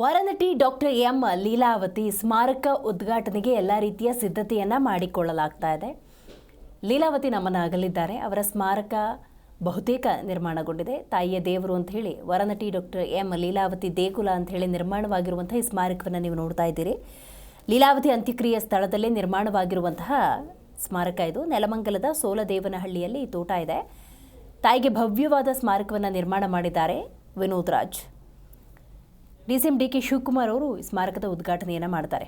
ವರನಟಿ doctor M Leelavathi ಸ್ಮಾರಕ ಉದ್ಘಾಟನೆಗೆ ಎಲ್ಲ ರೀತಿಯ ಸಿದ್ಧತೆಯನ್ನು ಮಾಡಿಕೊಳ್ಳಲಾಗ್ತಾ ಇದೆ. ಲೀಲಾವತಿ ನಮ್ಮನ್ನು ಅಗಲಿದ್ದಾರೆ ಅವರ ಸ್ಮಾರಕ ಬಹುತೇಕ ನಿರ್ಮಾಣಗೊಂಡಿದೆ. ತಾಯಿಯ ದೇವರು ಅಂತ ಹೇಳಿ, ವರನಟಿ ಡಾಕ್ಟರ್ ಎಂ ಲೀಲಾವತಿ ದೇಗುಲ ಅಂತ ಹೇಳಿ ನಿರ್ಮಾಣವಾಗಿರುವಂತಹ ಈ ಸ್ಮಾರಕವನ್ನು ನೀವು ನೋಡ್ತಾ ಇದ್ದೀರಿ. ಲೀಲಾವತಿ ಅಂತ್ಯಕ್ರಿಯೆ ಸ್ಥಳದಲ್ಲೇ ನಿರ್ಮಾಣವಾಗಿರುವಂತಹ ಸ್ಮಾರಕ ಇದು. ನೆಲಮಂಗಲದ ಸೋಲದೇವನಹಳ್ಳಿಯಲ್ಲಿ ಈ ತೋಟ ಇದೆ. ತಾಯಿಗೆ ಭವ್ಯವಾದ ಸ್ಮಾರಕವನ್ನು ನಿರ್ಮಾಣ ಮಾಡಿದ್ದಾರೆ Vinod Raj DCM D K Shivakumar ಅವರು ಈ ಸ್ಮಾರಕದ ಉದ್ಘಾಟನೆಯನ್ನು ಮಾಡ್ತಾರೆ.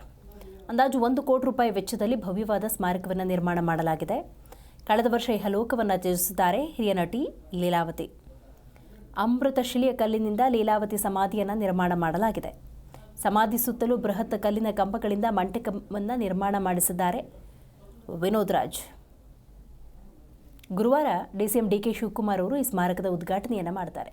ಅಂದಾಜು ಒಂದು ಕೋಟಿ ರೂಪಾಯಿ ವೆಚ್ಚದಲ್ಲಿ ಭವ್ಯವಾದ ಸ್ಮಾರಕವನ್ನು ನಿರ್ಮಾಣ ಮಾಡಲಾಗಿದೆ. ಕಳೆದ ವರ್ಷ ಇಹಲೋಕವನ್ನು ತ್ಯಜಿಸಿದ್ದಾರೆ ಹಿರಿಯ ನಟಿ ಲೀಲಾವತಿ. ಅಮೃತ ಶಿಲೆಯ ಕಲ್ಲಿನಿಂದ ಲೀಲಾವತಿ ಸಮಾಧಿಯನ್ನು ನಿರ್ಮಾಣ ಮಾಡಲಾಗಿದೆ. ಸಮಾಧಿ ಸುತ್ತಲೂ ಬೃಹತ್ ಕಲ್ಲಿನ ಕಂಬಗಳಿಂದ ಮಂಟಪವನ್ನು ನಿರ್ಮಾಣ ಮಾಡಿಸಿದ್ದಾರೆ ವಿನೋದ್ ರಾಜ್. ಗುರುವಾರ ಡಿಸಿಎಂ ಡಿ ಕೆ ಶಿವಕುಮಾರ್ ಅವರು ಈ ಸ್ಮಾರಕದ ಉದ್ಘಾಟನೆಯನ್ನು ಮಾಡ್ತಾರೆ.